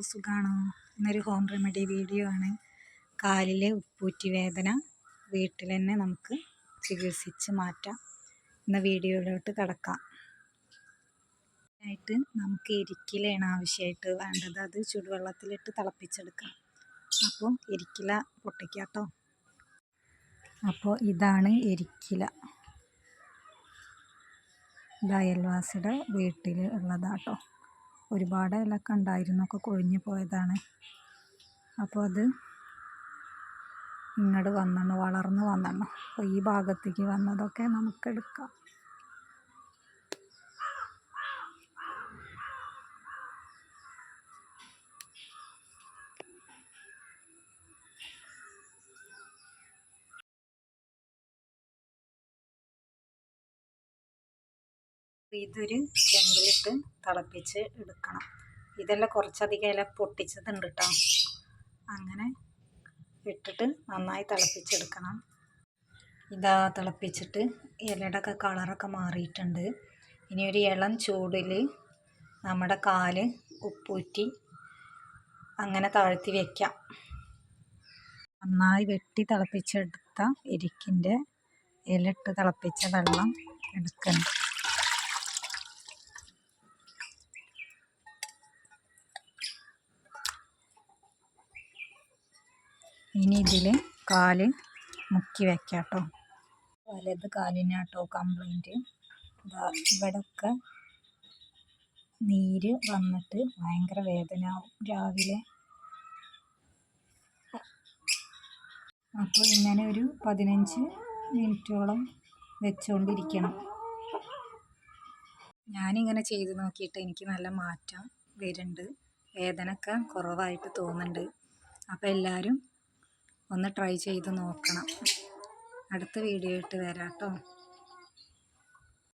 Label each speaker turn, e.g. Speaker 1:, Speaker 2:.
Speaker 1: എല്ലാവർക്കും സുഖമാണോ ഇന്നൊരു ഹോം റെമഡി വീഡിയോ ആണ്. കാലിലെ ഉപ്പൂറ്റി വേദന വീട്ടിൽ തന്നെ നമുക്ക് ചികിത്സിച്ച് മാറ്റാം. എന്ന വീഡിയോയിലോട്ട് കിടക്കാം. ആയിട്ട് നമുക്ക് ഇരിക്കലാണ് ആവശ്യമായിട്ട് വേണ്ടത്. അത് ചുടുവെള്ളത്തിലിട്ട് തിളപ്പിച്ചെടുക്കാം. അപ്പോൾ ഇരിക്കില പൊട്ടിക്കാട്ടോ. അപ്പോൾ ഇതാണ് ഇരിക്കില. ഇത് അയൽവാസിയുടെ വീട്ടിൽ ഉള്ളതാട്ടോ. ഒരുപാട് ഇലക്കെ ഉണ്ടായിരുന്നു ഒക്കെ കൊഴിഞ്ഞു പോയതാണ്. അപ്പോൾ അത് ഇങ്ങോട്ട് വന്നെണ്ണു വളർന്ന് വന്നെണ്ണു. അപ്പോൾ ഈ ഭാഗത്തേക്ക് വന്നതൊക്കെ നമുക്കെടുക്കാം ഇതൊരു ചെമ്പിലിട്ട് തിളപ്പിച്ച് എടുക്കണം. ഇതെല്ലാം കുറച്ചധികം ഇല പൊട്ടിച്ചതുണ്ട് കേട്ടോ അങ്ങനെ ഇട്ടിട്ട് നന്നായി തിളപ്പിച്ചെടുക്കണം. ഇതാ തിളപ്പിച്ചിട്ട് ഇലയുടെ ഒക്കെ കളറൊക്കെ മാറിയിട്ടുണ്ട്. ഇനി ഒരു ഇളം ചൂടിൽ നമ്മുടെ കാൽ ഉപ്പൂറ്റി അങ്ങനെ താഴ്ത്തി വയ്ക്കാം നന്നായി വെട്ടി തിളപ്പിച്ചെടുത്ത എരിക്കിന്റെ ഇലട്ട് തിളപ്പിച്ച വെള്ളം എടുക്കണം. ഇനി ഇതിൽ കാൽ മുക്കി വെക്കാം കേട്ടോ വലത് കാലിനാട്ടോ കംപ്ലൈന്റ് ഇവിടെയൊക്കെ നീര് വന്നിട്ട് ഭയങ്കര വേദന ആവും രാവിലെ. അപ്പോൾ ഇങ്ങനെ ഒരു പതിനഞ്ച് മിനിറ്റോളം വെച്ചുകൊണ്ടിരിക്കണം ഞാനിങ്ങനെ ചെയ്ത് നോക്കിയിട്ട് എനിക്ക് നല്ല മാറ്റം വരുന്നുണ്ട്. വേദനയൊക്കെ കുറവായിട്ട് തോന്നുന്നുണ്ട്. അപ്പോൾ എല്ലാവരും ഒന്ന് ട്രൈ ചെയ്ത് നോക്കണം. അടുത്ത വീഡിയോ ഇട്ട് വരാം കേട്ടോ